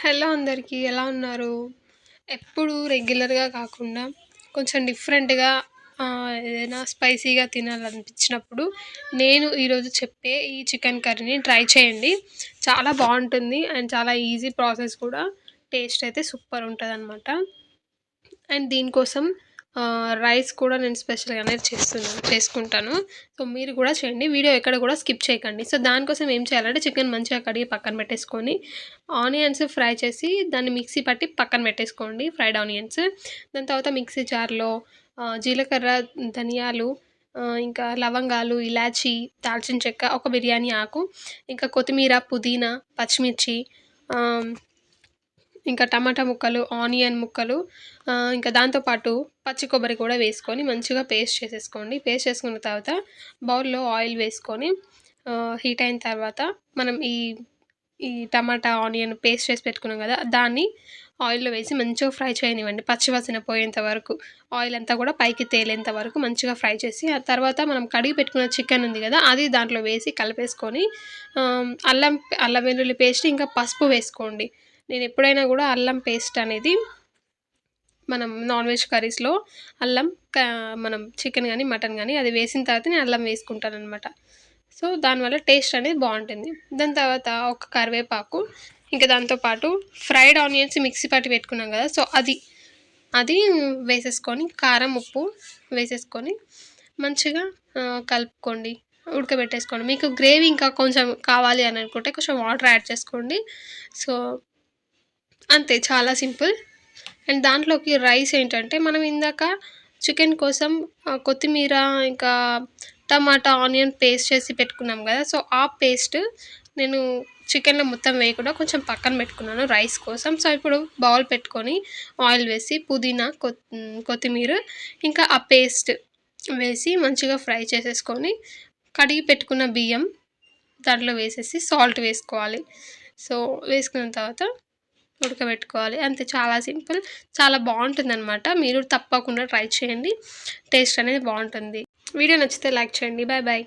Hello అందరికీ ఎలా ఉన్నారు? ఎప్పుడు రెగ్యులర్గా కాకుండా కొంచెం డిఫరెంట్గా ఏదైనా స్పైసీగా తినాలనిపించినప్పుడు నేను ఈరోజు చెప్పే ఈ చికెన్ కర్రీని ట్రై చేయండి. చాలా బాగుంటుంది అండ్ చాలా ఈజీ ప్రాసెస్ కూడా. టేస్ట్ అయితే సూపర్ ఉంటుంది అనమాట అండ్ దీనికోసం రైస్ కూడా నేను స్పెషల్గానే చేస్తున్నాను చేసుకుంటాను. సో మీరు కూడా చేయండి. వీడియో ఎక్కడ కూడా స్కిప్ చేయకండి. సో దానికోసం ఏం చేయాలంటే చికెన్ మంచిగా కడిగి పక్కన పెట్టేసుకొని ఆనియన్స్ ఫ్రై చేసి దాన్ని మిక్సీ పట్టి పక్కన పెట్టేసుకోండి ఫ్రైడ్ ఆనియన్స్. దాని తర్వాత మిక్సీ జార్లో జీలకర్ర ధనియాలు ఇంకా లవంగాలు ఇలాచి దాల్చిన చెక్క ఒక బిర్యానీ ఆకు ఇంకా కొత్తిమీర పుదీనా పచ్చిమిర్చి ఇంకా టమాటా ముక్కలు ఆనియన్ ముక్కలు ఇంకా దాంతోపాటు పచ్చి కొబ్బరి కూడా వేసుకొని మంచిగా పేస్ట్ చేసేసుకోండి. పేస్ట్ చేసుకున్న తర్వాత బౌల్లో ఆయిల్ వేసుకొని హీట్ అయిన తర్వాత మనం ఈ ఈ టమాటా ఆనియన్ పేస్ట్ చేసి పెట్టుకున్నాం కదా దాన్ని ఆయిల్లో వేసి మంచిగా ఫ్రై చేయనివ్వండి. పచ్చివాసన పోయేంత వరకు. ఆయిల్ అంతా కూడా పైకి తేలేంత వరకు మంచిగా ఫ్రై చేసి ఆ తర్వాత మనం కడిగి పెట్టుకున్న చికెన్ ఉంది కదా అది దాంట్లో వేసి కలిపేసుకొని అల్లం అల్లం వెల్లుల్లి పేస్ట్ ఇంకా పసుపు వేసుకోండి. నేను ఎప్పుడైనా కూడా అల్లం పేస్ట్ అనేది మనం నాన్ వెజ్ కర్రీస్లో అల్లం మనం చికెన్ కానీ మటన్ కానీ అది వేసిన తర్వాత నేను అల్లం వేసుకుంటాను అనమాట సో దానివల్ల టేస్ట్ అనేది బాగుంటుంది. దాని తర్వాత ఒక కరివేపాకు ఇంకా దాంతోపాటు ఫ్రైడ్ ఆనియన్స్ మిక్సీ పట్టి పెట్టుకున్నాం కదా సో అది అది వేసేసుకొని కారం ఉప్పు వేసేసుకొని మంచిగా కలుపుకోండి ఉడకబెట్టేసుకోండి. మీకు గ్రేవీ ఇంకా కొంచెం కావాలి అని అనుకుంటే కొంచెం వాటర్ యాడ్ చేసుకోండి. సో అంతే చాలా సింపుల్. అండ్ దాంట్లోకి రైస్ ఏంటంటే మనం ఇందాక చికెన్ కోసం కొత్తిమీర ఇంకా టమాటా ఆనియన్ పేస్ట్ చేసి పెట్టుకున్నాం కదా సో ఆ పేస్ట్ నేను చికెన్లో మొత్తం వేయకుండా కొంచెం పక్కన పెట్టుకున్నాను రైస్ కోసం. సో ఇప్పుడు బౌల్ పెట్టుకొని ఆయిల్ వేసి పుదీనా కొత్తిమీర ఇంకా ఆ పేస్ట్ వేసి మంచిగా ఫ్రై చేసేసుకొని కడిగి పెట్టుకున్న బియ్యం దాంట్లో వేసేసి సాల్ట్ వేసుకోవాలి. సో వేసుకున్న తర్వాత ఉడకబెట్టుకోవాలి. అంతే చాలా సింపుల్ చాలా బాగుంటుంది అనమాట మీరు తప్పకుండా ట్రై చేయండి. టేస్ట్ అనేది బాగుంటుంది. వీడియో నచ్చితే లైక్ చేయండి. Bye bye.